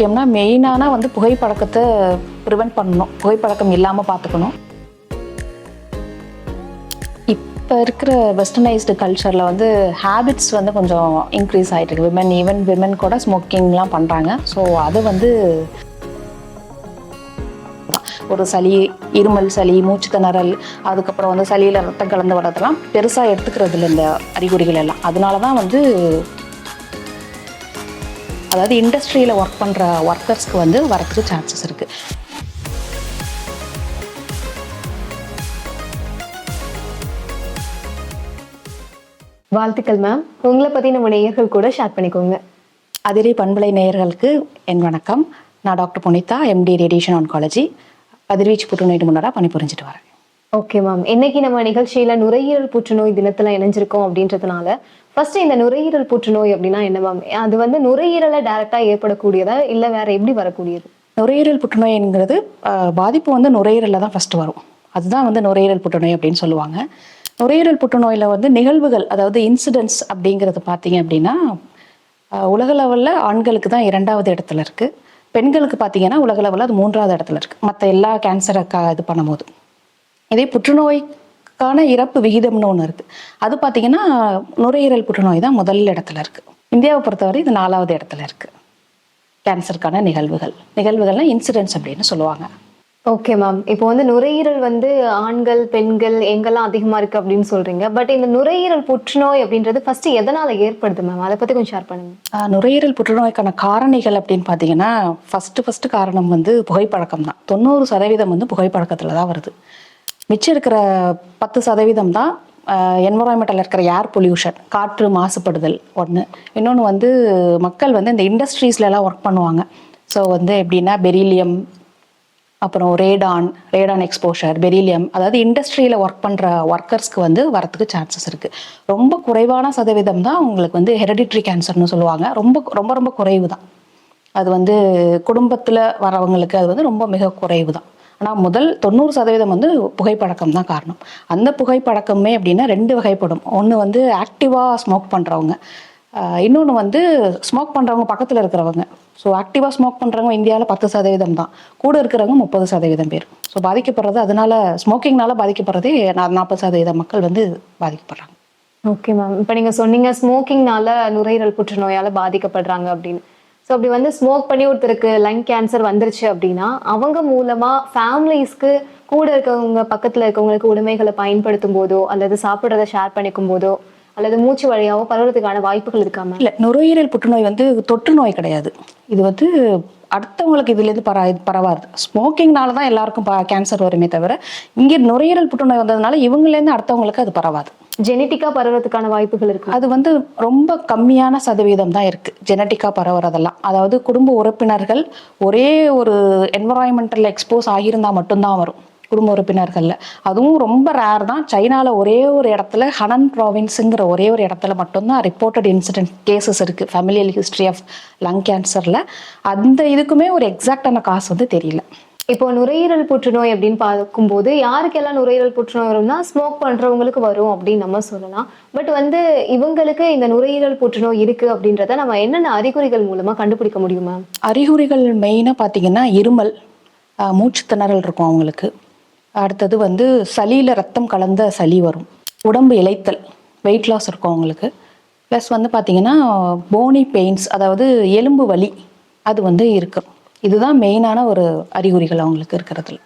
முக்கியம்னா மெயினான வந்து புகைப்பழக்கத்தை ப்ரிவெண்ட் பண்ணணும். புகைப்பழக்கம் இல்லாமல் பார்த்துக்கணும் இப்போ இருக்கிற வெஸ்டர்னைஸ்டு கல்ச்சரில் வந்து ஹேபிட்ஸ் வந்து கொஞ்சம் இன்க்ரீஸ் ஆகிட்டு இருக்கு. விமன் ஈவன் விமன் கூட ஸ்மோக்கிங்லாம் பண்ணுறாங்க ஸோ அது வந்து ஒரு சளி இருமல் சளி மூச்சு திணறல் அதுக்கப்புறம் வந்து சளியில் ரத்தம் கலந்து வர்றதெல்லாம் பெருசாக எடுத்துக்கிறது இல்லை இந்த அறிகுறிகள் எல்லாம். அதனால தான் வந்து அதாவது இண்டஸ்ட்ரியில் ஒர்க் பண்ணுற ஒர்க்கர்ஸ்க்கு வந்து வரத்துக்கு சான்சஸ் இருக்குது வாழ்த்துக்கள் மேம் உங்களை பத்தி நம்ம நேயர்கள் கூட ஷேர் பண்ணிக்கோங்க. அதிரி பண்பலை நேயர்களுக்கு என் வணக்கம். நான் doctor Punitha MD radiation oncology கதிர்வீச்சு புற்றுநோய் நிபுணராக பணிபுரிஞ்சிட்டு வரேன். ஓகே மேம் இன்னைக்கு நம்ம நிகழ்ச்சியில நுரையீரல் புற்றுநோய் தினத்துல இணைஞ்சிருக்கோம் அப்படின்றதுனால ஃபர்ஸ்ட் இந்த நுரையீரல் புற்றுநோய் அப்படின்னா என்ன மேம் அது வந்து நுரையீரலை டைரக்டா ஏற்படக்கூடியதா இல்ல வேற எப்படி வரக்கூடியது? நுரையீரல் புற்றுநோய்ங்கிறது பாதிப்பு வந்து நுரையீரலில் தான் ஃபர்ஸ்ட் வரும். அதுதான் வந்து நுரையீரல் புற்றுநோய் அப்படின்னு சொல்லுவாங்க. நுரையீரல் புற்றுநோயில் வந்து நிகழ்வுகள் அதாவது இன்சிடென்ட்ஸ் அப்படிங்கிறது பார்த்தீங்க அப்படின்னா உலகளவில் ஆண்களுக்கு தான் இரண்டாவது இடத்துல இருக்குது பெண்களுக்கு பார்த்தீங்கன்னா உலகளவில் அது மூன்றாவது இடத்துல இருக்குது மற்ற எல்லா கேன்சரை க இது பண்ணும்போது. இதே புற்றுநோய்க்கான இறப்பு விகிதம்னு ஒன்று இருக்குது அது பார்த்தீங்கன்னா நுரையீரல் புற்றுநோய் தான் முதல் இடத்துல இருக்குது இந்தியாவை பொறுத்தவரை இது நாலாவது இடத்துல இருக்குது கேன்சருக்கான நிகழ்வுகள். நிகழ்வுகள்னா இன்சிடென்ட்ஸ் அப்படின்னு சொல்லுவாங்க. ஓகே மேம் இப்போ வந்து நுரையீரல் வந்து ஆண்கள் பெண்கள் எங்கெல்லாம் அதிகமா இருக்கு அப்படின்னு சொல்றீங்க. பட் இந்த நுரையீரல் புற்றுநோய் அப்படின்றது ஃபர்ஸ்ட் எதனால ஏற்படுது மேம் அதை பத்தி கொஞ்சம் ஷேர் பண்ணுங்க. நுரையீரல் புற்றுநோய்க்கான காரணிகள் அப்படின்னு பார்த்தீங்கன்னா ஃபஸ்ட்டு ஃபஸ்ட்டு காரணம் வந்து புகைப்பழக்கம் தான் தொண்ணூறு சதவீதம் வந்து புகைப்பழக்கத்தில் தான் வருது. மிச்சம் இருக்கிற பத்து சதவீதம் தான் என்வரான்மெண்டலில் இருக்கிற ஏர் பொல்யூஷன் காற்று மாசுபடுதல் ஒன்று இன்னொன்று வந்து மக்கள் வந்து இந்த இண்டஸ்ட்ரீஸ்லலாம் ஒர்க் பண்ணுவாங்க. ஸோ வந்து எப்படின்னா பெரிலியம் அப்புறம் ரேடான் ரேடான் எக்ஸ்போஷர் பெரிலியம் அதாவது இண்டஸ்ட்ரியில் ஒர்க் பண்ணுற ஒர்க்கர்ஸ்க்கு வந்து வரத்துக்கு சான்சஸ் இருக்குது ரொம்ப குறைவான சதவீதம் தான் உங்களுக்கு வந்து ஹெரிடிட்ரி கேன்சர்னு சொல்லுவாங்க. ரொம்ப ரொம்ப ரொம்ப குறைவு தான். அது வந்து குடும்பத்தில் வரவங்களுக்கு அது வந்து ரொம்ப மிக குறைவு தான். ஆனால் முதல் தொண்ணூறு சதவீதம் வந்து புகைப்பழக்கம் தான் காரணம். அந்த புகைப்பழக்கமே அப்படின்னா ரெண்டு வகைப்படும். ஒன்று வந்து ஆக்டிவாக ஸ்மோக் பண்ணுறவங்க இன்னொன்று வந்து ஸ்மோக் பண்ணுறவங்க பக்கத்தில் இருக்கிறவங்க. ஸோ ஆக்டிவாக ஸ்மோக் பண்ணுறவங்க இந்தியாவில் பத்து சதவீதம் தான். கூட இருக்கிறவங்க முப்பது சதவீதம் பேர். ஸோ பாதிக்கப்படுறது அதனால ஸ்மோக்கிங்னால பாதிக்கப்படுறதே நாற்பது சதவீதம் மக்கள் வந்து பாதிக்கப்படுறாங்க. Okay ma'am. இப்போ நீங்கள் சொன்னீங்க ஸ்மோக்கிங்னால நுரையீரல் புற்றுநோயால் பாதிக்கப்படுறாங்க அப்படின்னு. ஸோ அப்படி வந்து ஸ்மோக் பண்ணி ஒருத்தருக்கு லங் கேன்சர் வந்துருச்சு அப்படின்னா அவங்க மூலமா ஃபேமிலிஸ்க்கு கூட இருக்கவங்க பக்கத்தில் இருக்கவங்களுக்கு உடைமைகளை பயன்படுத்தும் போதோ அல்லது சாப்பிட்றத ஷேர் பண்ணிக்கும் போதோ அல்லது மூச்சு வழியாவோ பரவுறதுக்கான வாய்ப்புகள் இருக்காம இல்லை நுரையீரல் புற்றுநோய் வந்து தொற்று நோய் கிடையாது. இது வந்து அடுத்தவங்களுக்கு இதுலேருந்து பரா பரவாது. ஸ்மோக்கிங்னால தான் எல்லாருக்கும் கேன்சர் வருமே தவிர இங்கே நுரையீரல் புற்றுநோய் வந்ததுனால இவங்களேருந்து அடுத்தவங்களுக்கு அது பரவாது. ஜெனட்டிக்கா பரவறதுக்கான வாய்ப்புகள் இருக்கு. அது வந்து ரொம்ப கம்மியான சதவீதம் தான் இருக்கு. ஜெனட்டிக்காக பரவுறதெல்லாம். அதாவது குடும்ப உறுப்பினர்கள் ஒரே ஒரு என்வரான்மெண்டல் எக்ஸ்போஸ் ஆகியிருந்தா மட்டும்தான் வரும். குடும்ப உறுப்பினர்களில். அதுவும் ரொம்ப ரேர் தான். சைனாவில் ஒரே ஒரு இடத்துல ஹனன் ப்ராவின்ஸுங்கிற ஒரே ஒரு இடத்துல மட்டும்தான் ரிப்போர்ட்டட் இன்சிடென்ட் கேசஸ் இருக்குது ஃபேமிலியல் ஹிஸ்ட்ரி ஆஃப் லங் கேன்சரில் அந்த இதுக்குமே ஒரு எக்ஸாக்டான காசு வந்து தெரியல. இப்போ நுரையீரல் புற்றுநோய் அப்படின்னு பார்க்கும்போது யாருக்கெல்லாம் நுரையீரல் புற்றுநோய் வரும்னா ஸ்மோக் பண்றவங்களுக்கு வரும் அப்படின்னு நம்ம சொல்லலாம். பட் வந்து இவங்களுக்கு இந்த நுரையீரல் புற்றுநோய் இருக்கு அப்படின்றத நம்ம என்னென்ன அறிகுறிகள் மூலமா கண்டுபிடிக்க முடியுமா அறிகுறிகள் மெயினாக பார்த்தீங்கன்னா இருமல் மூச்சு திணறல் இருக்கும் அவங்களுக்கு. அடுத்தது வந்து சளியில் ரத்தம் கலந்த சளி வரும். உடம்பு இளைத்தல் வெயிட் லாஸ் இருக்கும் அவங்களுக்கு. ப்ளஸ் வந்து பார்த்தீங்கன்னா போனி பெயின்ஸ் அதாவது எலும்பு வலி அது வந்து இருக்கும் இதுதான் மெயினான ஒரு அறிகுறிகள் அவங்களுக்கு இருக்கிறதுல.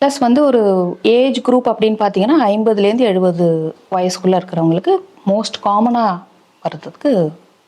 ப்ளஸ் வந்து ஒரு ஏஜ் குரூப் அப்படின்னு பார்த்தீங்கன்னா ஐம்பதுலேருந்து எழுபது வயசுக்குள்ளே இருக்கிறவங்களுக்கு மோஸ்ட் காமனாக வர்றதுக்கு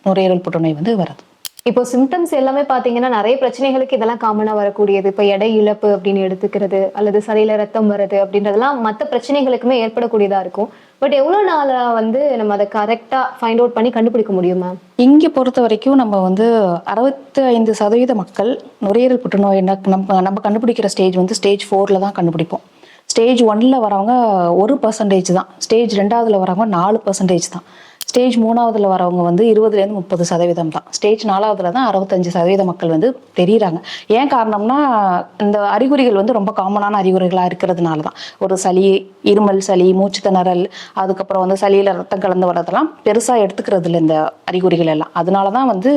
நுரையீரல் புற்றுநோய் வந்து வருது இப்போ சிம்டம்ஸ் எல்லாமே பாத்தீங்கன்னா நிறைய பிரச்சனைகளுக்கு இதெல்லாம் காமனா வரக்கூடியது. இப்போ எடை இழப்பு அப்படின்னு எடுத்துக்கிறது அல்லது சரியில ரத்தம் வருது அப்படின்றதெல்லாம் மற்ற பிரச்சனைகளுக்குமே ஏற்படக்கூடியதா இருக்கும். பட் எவ்வளவு நாளாக வந்து நம்ம அதை கரெக்டா ஃபைண்ட் அவுட் பண்ணி கண்டுபிடிக்க முடியும் மேம் இங்கே பொறுத்த வரைக்கும் நம்ம வந்து அறுபத்தி ஐந்து சதவீத மக்கள் நுரையீரல் புற்றுநோய் என்ன- நம்ம நம்ம கண்டுபிடிக்கிற ஸ்டேஜ் வந்து ஸ்டேஜ் ஃபோரில் தான் கண்டுபிடிப்போம். ஸ்டேஜ் ஒன்ல வரவங்க ஒரு பர்சன்டேஜ் தான். ஸ்டேஜ் ரெண்டாவதுல வரவங்க நாலு பர்சன்டேஜ் தான். ஸ்டேஜ் மூணாவதுல வரவங்க வந்து இருபதுலேருந்து முப்பது சதவீதம் தான். ஸ்டேஜ் நாலாவதுல தான் அறுபத்தஞ்சு சதவீத மக்கள் வந்து தெரியுறாங்க. ஏன் காரணம்னா இந்த அறிகுறிகள் வந்து ரொம்ப காமனான அறிகுறிகளாக இருக்கிறதுனால தான். ஒரு சளி இருமல் சளி மூச்சு திணறல் அதுக்கப்புறம் வந்து சளியில் ரத்தம் கலந்து வர்றதெல்லாம் பெருசாக எடுத்துக்கிறது இல்லை இந்த அறிகுறிகள் எல்லாம். அதனால தான் வந்து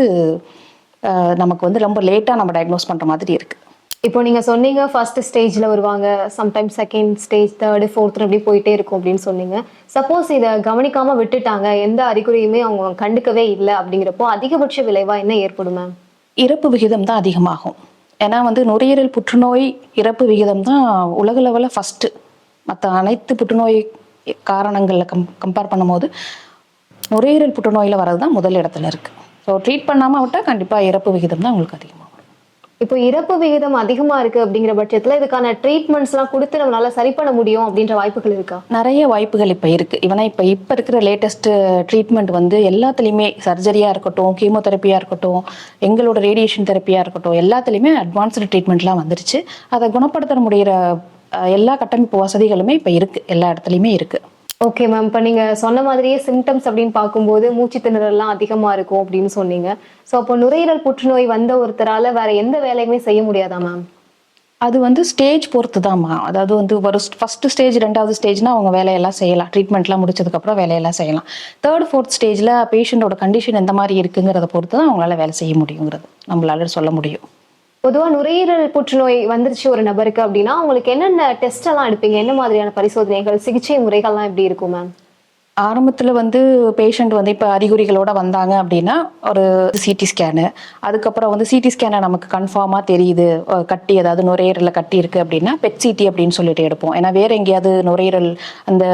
நமக்கு வந்து ரொம்ப லேட்டாக நம்ம டயக்னோஸ் பண்ணுற மாதிரி இருக்குது இப்போ நீங்க சொன்னீங்க ஃபர்ஸ்ட் ஸ்டேஜ்ல வருவாங்க sometimes second stage third fourth அப்படி போயிட்டே இருக்கும் அப்படின்னு சொன்னீங்க. சப்போஸ் இதை கவனிக்காம விட்டுட்டாங்க எந்த அறிகுறியுமே அவங்க கண்டுக்கவே இல்லை அப்படிங்கிறப்போ அதிகபட்ச விளைவா என்ன ஏற்படும் மேம் இறப்பு விகிதம் தான் அதிகமாகும். ஏன்னா வந்து நுரையீரல் புற்றுநோய் இறப்பு விகிதம் தான் உலக லெவலில் ஃபஸ்ட்டு மற்ற அனைத்து புற்றுநோய் காரணங்களில் கம் கம்பேர் பண்ணும்போது நுரையீரல் புற்றுநோயில் வர்றது தான் முதல் இடத்துல இருக்குது ஸோ ட்ரீட் பண்ணாமல் விட்டால் கண்டிப்பாக இறப்பு விகிதம் தான் உங்களுக்கு அதிகமாகும். இப்போ இறப்பு விகிதம் அதிகமா இருக்கு அப்படிங்கிற பட்சத்துல இதுக்கான ட்ரீட்மெண்ட்ஸ் எல்லாம் கொடுத்து நம்மளால சரி பண்ண முடியும் அப்படின்ற வாய்ப்புகள் இருக்கா? நிறைய வாய்ப்புகள் இப்போ இருக்குது இவனா இப்போ இப்போ இருக்கிற லேட்டஸ்ட் ட்ரீட்மெண்ட் வந்து எல்லாத்துலேயுமே சர்ஜரியாக இருக்கட்டும் கீமோதெரப்பியாக இருக்கட்டும் எங்களோட ரேடியேஷன் தெரப்பியா இருக்கட்டும் எல்லாத்துலேயுமே அட்வான்ஸ்டு ட்ரீட்மெண்ட்லாம் வந்துருச்சு. அதை குணப்படுத்த முடிகிற எல்லா கட்டமைப்பு வசதிகளுமே இப்போ இருக்குது எல்லா இடத்துலையுமே இருக்குது ஓகே மேம் இப்போ நீங்கள் சொன்ன மாதிரியே சிம்டம்ஸ் அப்படின்னு பார்க்கும்போது மூச்சு திணறல்லாம் அதிகமாக இருக்கும் அப்படின்னு சொன்னீங்க. ஸோ அப்போ நுரையீரல் புற்றுநோய் வந்த ஒருத்தரால் வேற எந்த வேலையுமே செய்ய முடியாதா மேம் அது வந்து ஸ்டேஜ் பொறுத்து தான்மா அதாவது வந்து ஒரு ஃபர்ஸ்ட் ஸ்டேஜ் ரெண்டாவது ஸ்டேஜ்னா அவங்க வேலையெல்லாம் செய்யலாம். ட்ரீட்மெண்ட்லாம் முடிச்சதுக்கப்புறம் வேலையெல்லாம் செய்யலாம். தேர்ட் ஃபோர்த் ஸ்டேஜில் பேஷண்ட்டோட கண்டிஷன் எந்த மாதிரி இருக்குங்கிறத பொறுத்து தான் அவங்களால வேலை செய்ய முடியுங்கிறது. நம்மளால சொல்ல முடியும். பொதுவா நுரையீரல் புற்றுநோய் வந்துருச்சு ஒரு நபருக்கு அப்படின்னா உங்களுக்கு என்னென்ன டெஸ்ட் எல்லாம் எடுப்பீங்க? என்ன மாதிரியான பரிசோதனைகள் சிகிச்சை முறைகள்லாம் எப்படி இருக்கும் மேம் ஆரம்பத்தில் வந்து பேஷண்ட் வந்து இப்போ அறிகுறிகளோட வந்தாங்க அப்படின்னா ஒரு சிடி ஸ்கேனு அதுக்கப்புறம் வந்து சிடி ஸ்கேனை நமக்கு கன்ஃபார்மாக தெரியுது. கட்டி ஏதாவது நுரையீரலில் கட்டி இருக்குது அப்படின்னா பெட் சிடி அப்படின்னு சொல்லிட்டு எடுப்போம். ஏன்னா வேற எங்கேயாவது நுரையீரல் அந்த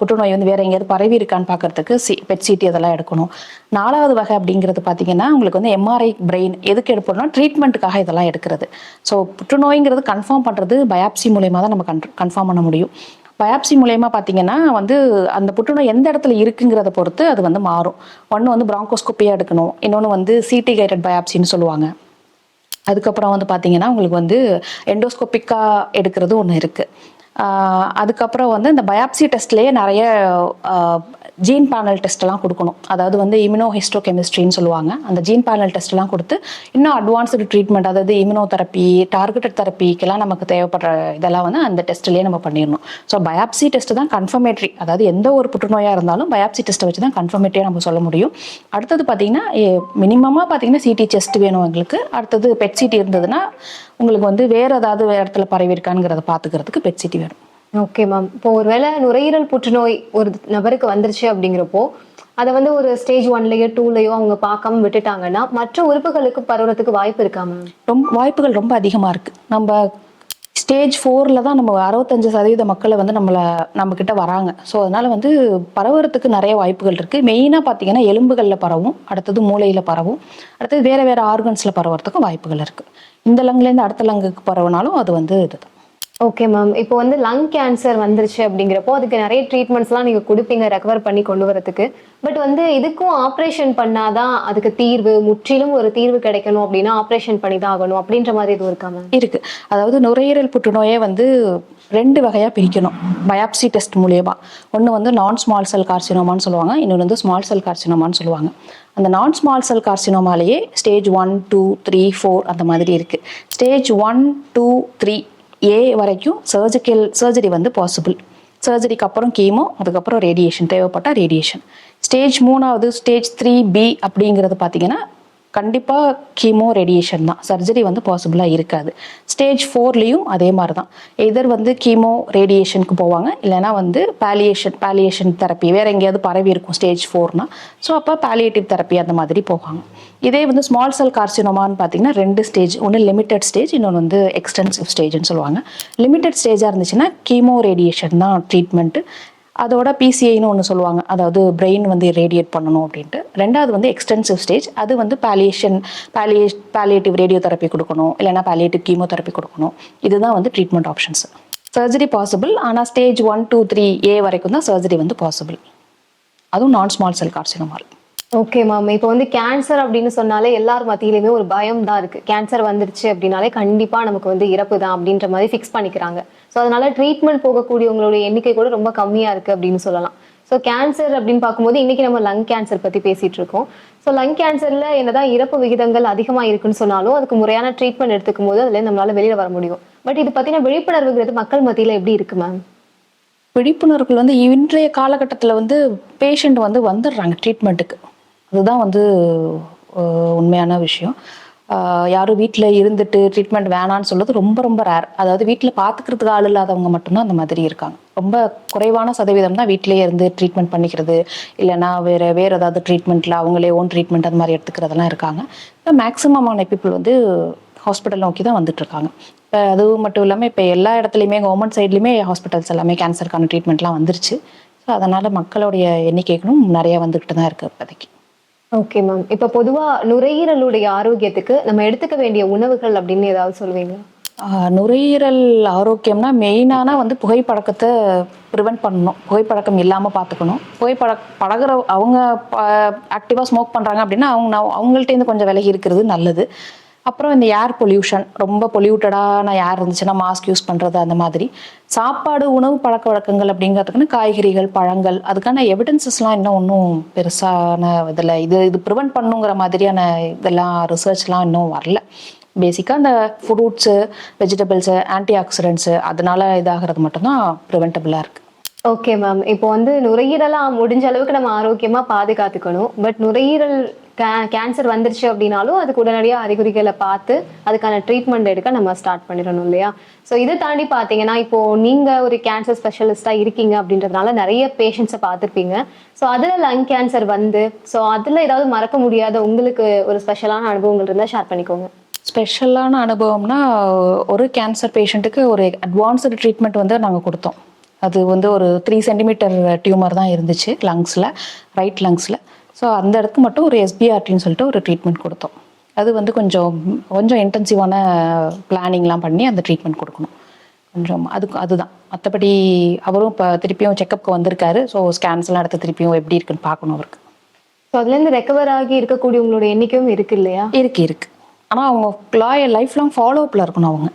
புற்றுநோய் வந்து வேற எங்கேயாவது பரவி இருக்கான்னு பார்க்கறதுக்கு சி பெட் சிடி அதெல்லாம் எடுக்கணும். நாலாவது வகை அப்படிங்கிறது பார்த்தீங்கன்னா உங்களுக்கு வந்து எம்ஆர்ஐ பிரெயின் எதுக்கு எடுப்போம்னா ட்ரீட்மெண்ட்டுக்காக இதெல்லாம் எடுக்கிறது. ஸோ புற்றுநோய்ங்கிறது கன்ஃபார்ம் பண்ணுறது பயாப்சி மூலயமா தான் நம்ம கன் கன்ஃபார்ம் பண்ண முடியும். பயாப்சி மூலயமா பார்த்தீங்கன்னா வந்து அந்த புற்றுநோய் எந்த இடத்துல இருக்குங்கிறத பொறுத்து அது வந்து மாறும். ஒன்று வந்து பிராங்கோஸ்கோப்பியாக எடுக்கணும். இன்னொன்று வந்து சிடி கைடட் பயாப்சின்னு சொல்லுவாங்க. அதுக்கப்புறம் வந்து பார்த்தீங்கன்னா உங்களுக்கு வந்து எண்டோஸ்கோப்பிக்காக எடுக்கிறது ஒன்று இருக்குது அதுக்கப்புறம் வந்து இந்த பயாப்சி டெஸ்ட்லேயே நிறைய ஜீன் பேனல் டெஸ்ட்லாம் கொடுக்கணும். அதாவது வந்து இம்யூனோ ஹிஸ்டோகெமிஸ்ட்ரின்னு சொல்லுவாங்க. அந்த ஜீன் பேனல் டெஸ்ட்லாம் கொடுத்து இன்னும் அட்வான்ஸ்டு ட்ரீட்மெண்ட் அதாவது இம்யூனோ தெரப்பி டார்கெட்டட் தெரப்பிக்கெல்லாம் நமக்கு தேவைப்படுற இதெல்லாம் வந்து அந்த டெஸ்ட்லேயே நம்ம பண்ணிடணும். ஸோ பயாப்சி டெஸ்ட் தான் கன்ஃபர்மேட்ரி அதாவது எந்த ஒரு புற்றுநோயாக இருந்தாலும் பயாப்சி டெஸ்ட்டை வச்சு தான் கன்ஃபர்மேட்ரியாக நம்ம சொல்ல முடியும். அடுத்தது பார்த்தீங்கன்னா மினிமமாக பார்த்தீங்கன்னா சிடி செஸ்ட் வேணும் எங்களுக்கு. அடுத்தது பெட் சிடி இருந்ததுன்னா உங்களுக்கு வந்து வேறு ஏதாவது இடத்துல பரவி இருக்காங்கிறத பார்த்துக்கிறதுக்கு பெட் சிடி ஓகே மேம் இப்போ ஒருவேளை நுரையீரல் புற்றுநோய் ஒரு நபருக்கு வந்துருச்சு அப்படிங்கிறப்போ அதை வந்து ஒரு ஸ்டேஜ் ஒன்லயோ டூலயோ அவங்க பார்க்காம விட்டுட்டாங்கன்னா மற்ற உறுப்புகளுக்கு பரவுறதுக்கு வாய்ப்பு இருக்கா மேம் ரொம்ப வாய்ப்புகள் ரொம்ப அதிகமாக இருக்குது நம்ம ஸ்டேஜ் ஃபோரில் தான் நம்ம அறுபத்தஞ்சு சதவீத மக்களை வந்து நம்மளை நம்மக்கிட்ட வராங்க. ஸோ அதனால் வந்து பரவுறதுக்கு நிறைய வாய்ப்புகள் இருக்குது மெயினாக பார்த்தீங்கன்னா எலும்புகளில் பரவும் அடுத்தது மூளையில் பரவும் அடுத்தது வேறு வேறு ஆர்கன்ஸில் பரவுறதுக்கும் வாய்ப்புகள் இருக்குது இந்த லங்குலேருந்து அடுத்த லங்குக்கு பரவுனாலும் அது வந்து இதுதான். ஓகே மேம் இப்போ வந்து லங் கேன்சர் வந்துருச்சு அப்படிங்கிறப்போ அதுக்கு நிறைய ட்ரீட்மெண்ட்ஸ்லாம் நீங்கள் கொடுப்பீங்க ரெக்கவர் பண்ணி கொண்டு வரதுக்கு. பட் வந்து இதுக்கும் ஆப்ரேஷன் பண்ணாதான் அதுக்கு தீர்வு முற்றிலும் ஒரு தீர்வு கிடைக்கணும் அப்படின்னா ஆப்ரேஷன் பண்ணி தான் ஆகணும். அப்படின்ற மாதிரி எதுவும் இருக்கா மேம் இருக்கு. அதாவது நுரையீரல் புற்றுநோயை வந்து ரெண்டு வகையாக பிரிக்கணும். பயாப்சி டெஸ்ட் மூலியமா. ஒன்று வந்து நான் ஸ்மால் செல் கார்சினோமான்னு சொல்லுவாங்க. இன்னொன்று வந்து ஸ்மால் செல் கார்சினோமான்னு சொல்லுவாங்க. அந்த non small cell கார்சினோமாலேயே stage one two three four அந்த மாதிரி இருக்குது stage one two three A வரைக்கும் சர்ஜிக்கல் சர்ஜரி வந்து பாசிபிள் சர்ஜரிக்கு அப்புறம் கீமோ அதுக்கப்புறம் ரேடியேஷன் தேவைப்பட்டால் ரேடியேஷன் ஸ்டேஜ் மூணாவது ஸ்டேஜ் த்ரீ பி அப்படிங்கிறது பார்த்தீங்கன்னா கண்டிப்பாக கீமோ ரேடியேஷன் தான். சர்ஜரி வந்து பாசிபிளாக இருக்காது. ஸ்டேஜ் ஃபோர்லேயும் அதே மாதிரி தான் எதர் வந்து கீமோ ரேடியேஷனுக்கு போவாங்க இல்லைன்னா வந்து பாலியேஷன் பாலியேஷன் தெரப்பி வேறு எங்கேயாவது பரவி இருக்கும் ஸ்டேஜ் ஃபோர்னா ஸோ அப்போ பாலியேட்டிவ் தெரப்பி அந்த மாதிரி போவாங்க. இதே வந்து ஸ்மால் செல் கார்சினோமான்னு பார்த்தீங்கன்னா ரெண்டு ஸ்டேஜ் ஒன்று லிமிட்டட் ஸ்டேஜ் இன்னொன்று வந்து எக்ஸ்டென்சிவ் ஸ்டேஜ்னு சொல்லுவாங்க. லிமிட்டட் ஸ்டேஜாக இருந்துச்சுன்னா கீமோ ரேடியேஷன் தான் ட்ரீட்மெண்ட்டு அதோட பிசிஐன்னு ஒன்று சொல்லுவாங்க. அதாவது பிரெயின் வந்து ரேடியேட் பண்ணணும் அப்படின்ட்டு. ரெண்டாவது வந்து எக்ஸ்டென்சிவ் ஸ்டேஜ் அது வந்து பாலியேஷன் பாலியே பாலியேட்டிவ் ரேடியோ தெரப்பி கொடுக்கணும். இல்லைன்னா பாலியேட்டிவ் கீமோதெரப்பி கொடுக்கணும். இதுதான் வந்து ட்ரீட்மெண்ட் ஆப்ஷன்ஸ் சர்ஜரி பாசிபிள் ஆனால் stage one two three A வரைக்கும் தான் சர்ஜரி வந்து பாசிபிள் அதுவும் நான் ஸ்மால் செல் கார்சினோமால் ஓகே மேம் இப்போ வந்து கேன்சர் அப்படின்னு சொன்னாலே எல்லார் மத்தியிலுமே ஒரு பயம் தான் இருக்கு. கேன்சர் வந்துருச்சு அப்படின்னாலே கண்டிப்பா நமக்கு வந்து இறப்பு தான் அப்படின்ற மாதிரி ஃபிக்ஸ் பண்ணிக்கிறாங்க. ஸோ அதனால ட்ரீட்மெண்ட் போகக்கூடியவங்களுடைய எண்ணிக்கை கூட ரொம்ப கம்மியா இருக்கு அப்படின்னு சொல்லலாம். ஸோ கேன்சர் அப்படின்னு பார்க்கும்போது இன்னைக்கு நம்ம லங் கேன்சர் பத்தி பேசிட்டு இருக்கோம். ஸோ லங் கேன்சர்ல என்னதான் இறப்பு விகிதங்கள் அதிகமா இருக்குன்னு சொன்னாலும் அதுக்கு முறையான ட்ரீட்மெண்ட் எடுத்துக்கும் போது அதுல நம்மளால வெளியில வர முடியும். பட் இது பத்தின விழிப்புணர்வுங்கிறது மக்கள் மத்தியில எப்படி இருக்கு மேம் விழிப்புணர்வுகள் வந்து இன்றைய காலகட்டத்தில் வந்து பேஷண்ட் வந்து வந்துடுறாங்க ட்ரீட்மெண்ட்டுக்கு அதுதான் வந்து உண்மையான விஷயம். யாரும் வீட்டில் இருந்துட்டு ட்ரீட்மெண்ட் வேணான்னு சொல்றது ரொம்ப ரொம்ப ரேர் அதாவது வீட்டில் பார்த்துக்கிறதுக்கு ஆள் இல்லாதவங்க மட்டும்தான் அந்த மாதிரி இருக்காங்க. ரொம்ப குறைவான சதவீதம் தான் வீட்டிலேயே இருந்து ட்ரீட்மெண்ட் பண்ணிக்கிறது. இல்லைன்னா வேறு வேறு ஏதாவது ட்ரீட்மெண்ட்டில் அவங்களே ஓன் ட்ரீட்மெண்ட் அந்த மாதிரி எடுத்துக்கிறதெல்லாம் இருக்காங்க. இப்போ மேக்ஸிமமான பீப்புள் வந்து ஹாஸ்பிட்டல் நோக்கி தான் வந்துட்டு இருக்காங்க. இப்போ அதுவும் மட்டும் இல்லாமல் இப்போ எல்லா இடத்துலையுமே கவர்மெண்ட் சைட்லையுமே ஹாஸ்பிட்டல்ஸ் எல்லாமே கேன்சருக்கான ட்ரீட்மெண்ட்லாம் வந்துருச்சு. ஸோ அதனால் மக்களுடைய எண்ணிக்கைகளும் நிறைய வந்துக்கிட்டு தான் இருக்குது இப்போதைக்கு. ஓகே மேம் இப்போ பொதுவா நுரையீரலுடைய ஆரோக்கியத்துக்கு நம்ம எடுத்துக்க வேண்டிய உணவுகள் அப்படின்னு ஏதாவது சொல்லுவீங்களா நுரையீரல் ஆரோக்கியம்னா மெயினான வந்து புகைப்பழக்கத்தை ப்ரிவெண்ட் பண்ணணும். புகைப்பழக்கம் இல்லாமல் பார்த்துக்கணும் புகைப்பழ பழகுற அவங்க ஆக்டிவாக ஸ்மோக் பண்ணுறாங்க அப்படின்னா அவங்க அவங்கள்ட்டேருந்து கொஞ்சம் விலகி இருக்கிறது நல்லது. அப்புறம் இந்த ஏர் பொல்யூஷன் ரொம்ப பொல்யூட்டடான ஏர் இருந்துச்சுன்னா மாஸ்க் யூஸ் பண்ணுறது அந்த மாதிரி. சாப்பாடு உணவு பழக்க வழக்கங்கள் அப்படிங்கிறதுக்குன்னு காய்கறிகள் பழங்கள் அதுக்கான எவிடன்சஸ்லாம் இன்னும் ஒன்றும் பெருசான இதில் இது இது ப்ரிவெண்ட் பண்ணுங்கிற மாதிரியான இதெல்லாம் ரிசர்ச்லாம் இன்னும் வரல. பேசிக்காக அந்த ஃப்ரூட்ஸு வெஜிடபிள்ஸு ஆன்டி ஆக்சிடென்ட்ஸு அதனால இதாகிறது மட்டும்தான் ப்ரிவென்டபுளாக இருக்குது ஓகே மேம் இப்போ வந்து நுரையீரலாம் முடிஞ்ச அளவுக்கு நம்ம ஆரோக்கியமாக பாதுகாத்துக்கணும். பட் நுரையீரல் கேன்சர் வந்துருச்சு அப்படின்னாலும் அதுக்கு உடனடியாக அறிகுறிகளை பார்த்து அதுக்கான ட்ரீட்மெண்ட் எடுக்க நம்ம ஸ்டார்ட் பண்ணிடணும் இல்லையா? ஸோ இதை தாண்டி பார்த்தீங்கன்னா இப்போ நீங்கள் ஒரு கேன்சர் ஸ்பெஷலிஸ்ட்டாக இருக்கீங்க அப்படின்றதுனால நிறைய பேஷண்ட்ஸை பார்த்துருப்பீங்க. ஸோ அதில் லங் கேன்சர் வந்து ஸோ அதில் ஏதாவது மறக்க முடியாத உங்களுக்கு ஒரு ஸ்பெஷலான அனுபவங்கள் இருந்தால் ஷேர் பண்ணிக்கோங்க. ஸ்பெஷலான அனுபவம்னா ஒரு கேன்சர் பேஷண்ட்டுக்கு ஒரு அட்வான்ஸ்டு ட்ரீட்மெண்ட் வந்து நாங்கள் கொடுத்தோம். அது வந்து ஒரு த்ரீ சென்டிமீட்டர் டியூமர் தான் இருந்துச்சு லங்ஸில் ரைட் லங்ஸில் ஸோ அந்த இடத்துக்கு மட்டும் ஒரு எஸ்பிஆர்டின்னு சொல்லிட்டு ஒரு ட்ரீட்மெண்ட் கொடுத்தோம். அது வந்து கொஞ்சம் கொஞ்சம் இன்டென்சிவான பிளானிங்லாம் பண்ணி அந்த ட்ரீட்மெண்ட் கொடுக்கணும். கொஞ்சம் அதுக்கு அதுதான். மற்றபடி அவரும் இப்போ திருப்பியும் செக்கப்க்கு வந்திருக்காரு. ஸோ ஸ்கேன்ஸ்லாம் எடுத்து திருப்பியும் எப்படி இருக்குன்னு பார்க்கணும் அவருக்கு. ஸோ அதுலேருந்து ரெக்கவர் ஆகி இருக்கக்கூடிய உங்களோட எண்ணிக்கையும் இருக்கு இல்லையா? இருக்கு இருக்கு. ஆனால் அவங்க லாய லைஃப் லாங் ஃபாலோஅப்பில் இருக்கணும் அவங்க.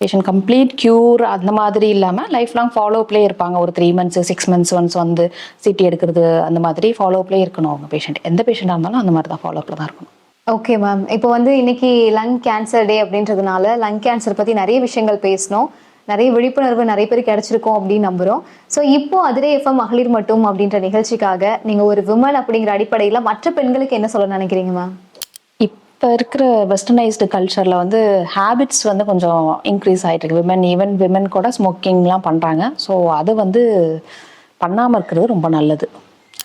பேஷண்ட் கம்ப்ளீட் க்யூர் அந்த மாதிரி இல்லாமல் லைஃப் லாங் ஃபாலோஅப்லேயே இருப்பாங்க. ஒரு three months six months once வந்து சிட்டி எடுக்கிறது அந்த மாதிரி ஃபாலோஅப்லேயே இருக்கணும் அவங்க பேஷண்ட் எந்த பேஷண்டாக இருந்தாலும் அந்த மாதிரி தான் ஃபாலோஅப்பில் தான் இருக்கணும். ஓகே மேம் இப்போ வந்து இன்னைக்கு லங் கேன்சர் டே அப்படின்றதுனால லங் கேன்சர் பற்றி நிறைய விஷயங்கள் பேசணும் நிறைய விழிப்புணர்வு நிறைய பேர் கிடைச்சிருக்கோம் அப்படின்னு நம்புகிறோம் ஸோ இப்போ அதிரே எஃப்எம் மகளிர் மட்டும் அப்படின்ற நிகழ்ச்சிக்காக நீங்கள் ஒரு விமன் அப்படிங்கிற அடிப்படையில் மற்ற பெண்களுக்கு என்ன சொல்ல நினைக்கிறீங்க மேம் இப்போ இருக்கிற வெஸ்டர்னைஸ்டு கல்ச்சரில் வந்து ஹேபிட்ஸ் வந்து கொஞ்சம் இன்க்ரீஸ் ஆகிட்டு இருக்கு விமன் ஈவன் விமன் கூட ஸ்மோக்கிங்லாம் பண்ணுறாங்க ஸோ அது வந்து பண்ணாமல் இருக்கிறது ரொம்ப நல்லது.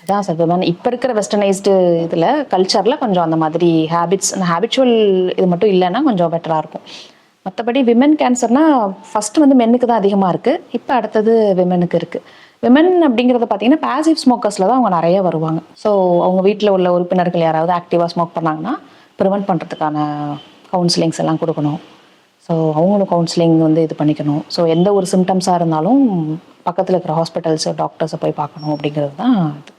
அதான் சார் விமன் இப்போ இருக்கிற வெஸ்டர்னைஸ்டு இதில் கல்ச்சரில் கொஞ்சம் அந்த மாதிரி ஹேபிட்ஸ் அந்த ஹேபிச்சுவல் இது மட்டும் இல்லைன்னா கொஞ்சம் பெட்டராக இருக்கும். மற்றபடி விமன் கேன்சர்னா ஃபஸ்ட்டு வந்து மென்னுக்கு தான் அதிகமாக இருக்குது இப்போ அடுத்தது விமனுக்கு இருக்குது விமன் அப்படிங்கிறத பார்த்தீங்கன்னா பேசிவ் ஸ்மோக்கர்ஸில் தான் அவங்க நிறைய வருவாங்க. ஸோ அவங்க வீட்டில் உள்ள உறுப்பினர்கள் யாராவது ஆக்டிவாக ஸ்மோக் பண்ணாங்கன்னா ப்ரிவெண்ட் பண்ணுறதுக்கான கவுன்சிலிங்ஸ் எல்லாம் கொடுக்கணும். ஸோ அவங்களும் கவுன்சிலிங் வந்து இது பண்ணிக்கணும். ஸோ எந்த ஒரு சிம்டம்ஸாக இருந்தாலும் பக்கத்தில் இருக்கிற ஹாஸ்பிட்டல்ஸு டாக்டர்ஸை போய் பார்க்கணும் அப்படிங்கிறது தான் இது.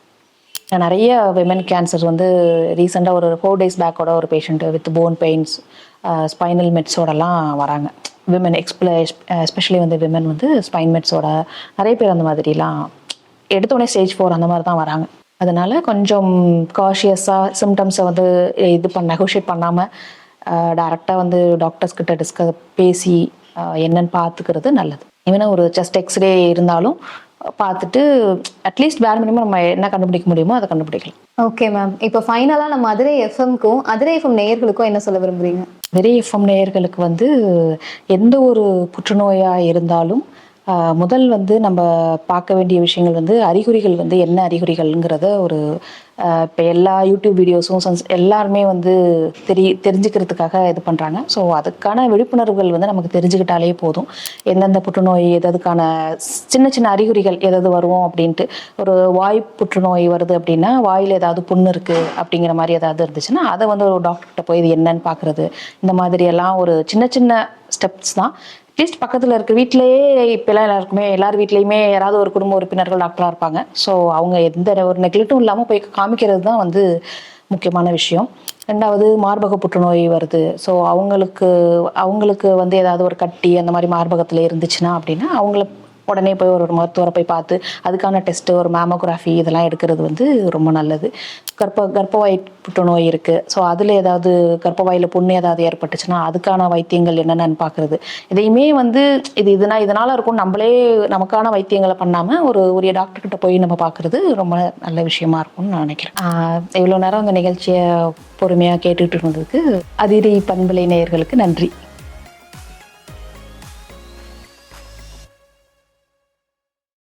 நான் நிறைய விமன் கேன்சர் வந்து ரீசெண்டாக ஒரு ஃபோர் டேஸ் பேக்கோட ஒரு patient with bone pains spinal மெட்ஸோடலாம் வராங்க. விமன் எக்ஸ்பிள எஸ்பெஷலி வந்து விமன் வந்து ஸ்பைன் மெட்ஸோட நிறைய பேர் அந்த மாதிரிலாம் எடுத்தோடனே ஸ்டேஜ் ஃபோர் அந்த மாதிரி தான் வராங்க. அதனால கொஞ்சம் காஷியஸாக சிம்டம்ஸை வந்து இது பண்ண நெகோஷியேட் பண்ணாமல் டேரெக்டாக வந்து டாக்டர்ஸ் கிட்ட டிஸ்க பேசி என்னன்னு பார்த்துக்கிறது நல்லது. ஈவனா ஒரு செஸ்ட் எக்ஸ்ரே இருந்தாலும் பார்த்துட்டு அட்லீஸ்ட் வேறு மினிமம் நம்ம என்ன கண்டுபிடிக்க முடியுமோ அதை கண்டுபிடிக்கலாம். ஓகே மேம் இப்போ ஃபைனலாக நம்ம அதிரே எஃப்எம்க்கும் அதிரே எஃப்எம் நேயர்களுக்கும் என்ன சொல்ல விரும்புறீங்க? வெரி எஃப்எம் நேயர்களுக்கு வந்து எந்த ஒரு புற்றுநோயாக இருந்தாலும் முதல் வந்து நம்ம பார்க்க வேண்டிய விஷயங்கள் வந்து அறிகுறிகள் வந்து என்ன அறிகுறிகள்ங்கிறத ஒரு இப்போ எல்லா யூடியூப் வீடியோஸும் சன்ஸ் எல்லாருமே வந்து தெரி தெரிஞ்சுக்கிறதுக்காக இது பண்ணுறாங்க ஸோ அதுக்கான விழிப்புணர்வுகள் வந்து நமக்கு தெரிஞ்சுக்கிட்டாலே போதும். எந்தெந்த புற்றுநோய் எதற்கான சின்ன சின்ன அறிகுறிகள் எதாவது வரும் அப்படின்ட்டு. ஒரு வாய் புற்றுநோய் வருது அப்படின்னா வாயில் ஏதாவது புண்ணு இருக்குது அப்படிங்கிற மாதிரி ஏதாவது இருந்துச்சுன்னா அதை வந்து ஒரு டாக்டர்கிட்ட போய் இது என்னன்னு பார்க்குறது. இந்த மாதிரியெல்லாம் ஒரு சின்ன சின்ன ஸ்டெப்ஸ் தான். அட்லீஸ்ட் பக்கத்தில் இருக்க வீட்டிலேயே இப்போலாம் எல்லாருக்குமே எல்லார் வீட்லேயுமே யாராவது ஒரு குடும்ப உறுப்பினர்கள் டாக்டராக இருப்பாங்க. ஸோ அவங்க எந்த ஒரு நெக்லெக்டும் இல்லாமல் போய் காமிக்கிறது தான் வந்து முக்கியமான விஷயம். ரெண்டாவது மார்பக புற்றுநோய் வருது. ஸோ அவங்களுக்கு அவங்களுக்கு வந்து ஏதாவது ஒரு கட்டி அந்த மாதிரி மார்பகத்தில் இருந்துச்சுன்னா அப்படின்னா அவங்கள உடனே போய் ஒரு மருத்துவரை போய் பார்த்து அதுக்கான டெஸ்ட்டு ஒரு மேமோகிராஃபி இதெல்லாம் எடுக்கிறது வந்து ரொம்ப நல்லது. கர்ப்ப கர்ப்பவாய் புற்றுநோய் இருக்குது ஸோ அதில் ஏதாவது கர்ப்பவாயில் புண்ணு ஏதாவது ஏற்பட்டுச்சுன்னா அதுக்கான வைத்தியங்கள் என்னென்னு பார்க்குறது. இதையுமே வந்து இது இதுனா இதனால் இருக்கும் நம்மளே நமக்கான வைத்தியங்களை பண்ணாமல் ஒரு உரிய டாக்டர்கிட்ட போய் நம்ம பார்க்குறது ரொம்ப நல்ல விஷயமா இருக்கும்னு நான் நினைக்கிறேன். இவ்வளோ நேரம் அந்த நிகழ்ச்சியை பொறுமையாக கேட்டுக்கிட்டு இருந்ததுக்கு அதிரி பண்பலை நேயர்களுக்கு நன்றி.